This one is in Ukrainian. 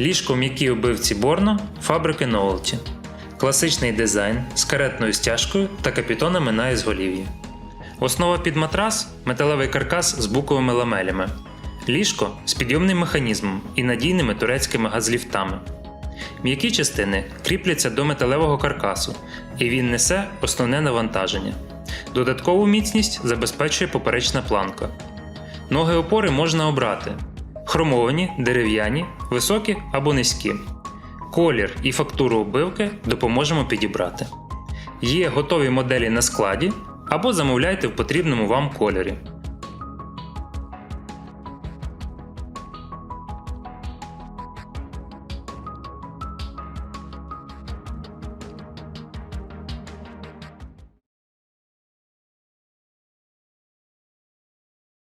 Ліжко в м'якій обивці Борно фабрики Novelty. Класичний дизайн з каретною стяжкою та капітонами на ізголів'ї. Основа під матрас металевий каркас з буковими ламелями. Ліжко з підйомним механізмом і надійними турецькими газліфтами. М'які частини кріпляться до металевого каркасу, і він несе основне навантаження. Додаткову міцність забезпечує поперечна планка. Ноги опори можна обрати: хромовані, дерев'яні, високі або низькі. Колір і фактуру обивки допоможемо підібрати. Є готові моделі на складі або замовляйте в потрібному вам кольорі.